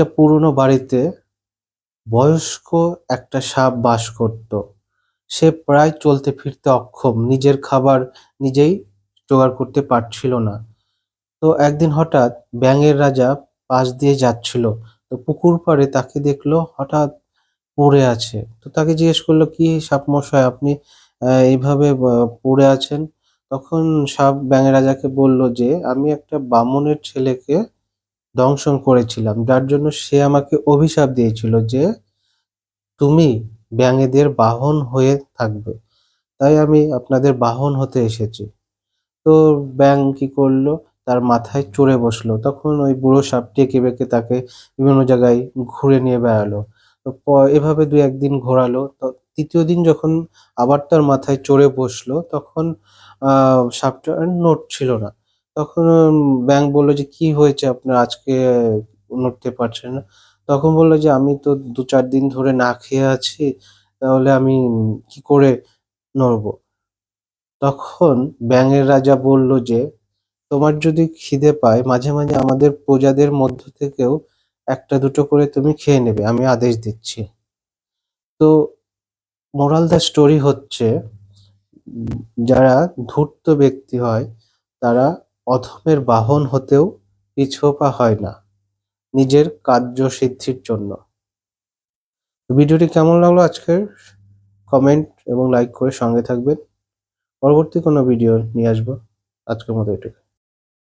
একটা পুরনো বাড়িতে বয়স্ক একটা সাপ বাস করত। সে প্রায় চলতে ফিরতে অক্ষম, নিজের খাবার নিজেই জোগাড় করতে পারছিল না। তো একদিন হঠাৎ ব্যাঙের রাজা পাশ দিয়ে যাচ্ছিল। তো পুকুর পাড়ে তাকে দেখল, হঠাৎ পড়ে আছে। তো তাকে জিজ্ঞেস করল, কি সাপ মশাই, আপনি এইভাবে পড়ে আছেন? তখন সাপ ব্যাঙের রাজাকে বলল যে, আমি একটা বামুনের ছেলেকে দংশন করেছিলাম। যার জন্য সে আমাকে অভিশাপ দিয়েছিল যে তুমি ব্যাঙেদের বাহন হয়ে থাকবে। তাই আমি আপনাদের বাহন হতে এসেছি। তো ব্যাঙ কি করল? তার মাথায় চড়ে বসল। তখন ওই বুড়ো সাপটি এঁকে বেঁকে তাকে বিভিন্ন জায়গায় ঘুরে নিয়ে বেড়ালো। তো এভাবে দু একদিন ঘোরালো। তো তৃতীয় দিন যখন আবার তার মাথায় চড়ে বসল, তখন, আহ নোট ছিল না। তখন ব্যাঙ বলল যে, কি হয়েছে আপনার? আজকে নড়তে পারছেন না। তখন বলল যে, আমি তো দু চার দিন ধরে না খেয়ে আছি, তাহলে আমি কি করে নড়বো? তখন ব্যাঙের রাজা বলল যে, তোমার যদি খিদে পায়, মাঝে মাঝে আমাদের প্রজাদের মধ্য থেকেও একটা দুটো করে তুমি খেয়ে নেবে, আমি আদেশ দিচ্ছি। তো মোরাল দ্য স্টোরি হচ্ছে, যারা ধূর্ত ব্যক্তি হয়, তারা অধমের বাহন হতেও পিছোপা হয় না নিজের কার্যসিদ্ধির জন্য। ভিডিওটি কেমন লাগল আজকের? কমেন্ট এবং লাইক করে সঙ্গে থাকবেন। পরবর্তী কোনো ভিডিও নিয়ে আসব। আজকের মতো এটুকু